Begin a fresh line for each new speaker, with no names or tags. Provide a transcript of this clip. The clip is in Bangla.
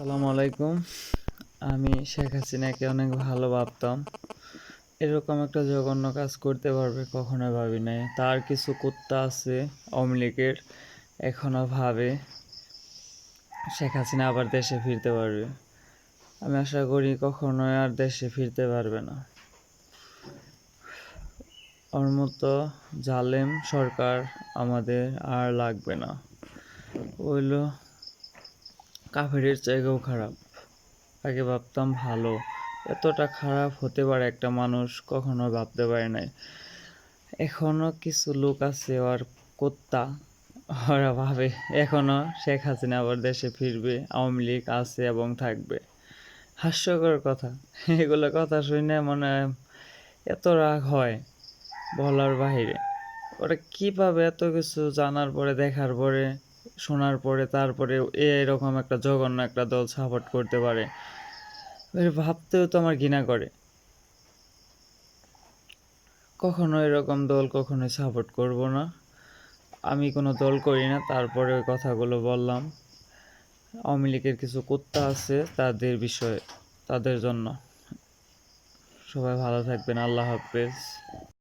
সালাম আলাইকুম। আমি শেখ হাসিনাকে অনেক ভালো ভাবতাম। এরকম একটা জঘন্য কাজ করতে পারবে কখনো ভাবি নাই। তার কিছু কুত্তা আছে, আওয়ামী লীগের, এখনও ভাবে। শেখ হাসিনা আবার দেশে ফিরতে পারবে। আমি আশা করি কখনোই আর দেশে ফিরতে পারবে না। ওর মতো জালেম সরকার আমাদের আর লাগবে না। ওইলো কাফেরের জায়গাও খারাপ। আগে ভাবতাম ভালো, এতটা খারাপ হতে পারে একটা মানুষ কখনো ভাবতে পারে নাই। এখনও কিছু লোক আছে আর কোত্তা ওরা ভাবে এখনও শেখ হাসিনা আবার দেশে ফিরবে, আওয়ামী লীগ আছে এবং থাকবে। হাস্যকর কথা, এগুলো কথা শুনে মনে এত রাগ হয় বলার বাহিরে। ওরা কীভাবে এত কিছু জানার পরে, দেখার পরে শোনার পরে তারপরে এরকম একটা জঘন্য একটা দল সাপোর্ট করতে পারে। ভাবতেও তো আমার ঘৃণা করে। কখনো এরকম দল কখনোই সাপোর্ট করব না। আমি কোনো দল করি না, তারপরে ওই কথাগুলো বললাম। আওয়ামী লীগের কিছু কুত্তা আছে তাদের বিষয়ে, তাদের জন্য। সবাই ভালো থাকবেন, আল্লাহ হাফেজ।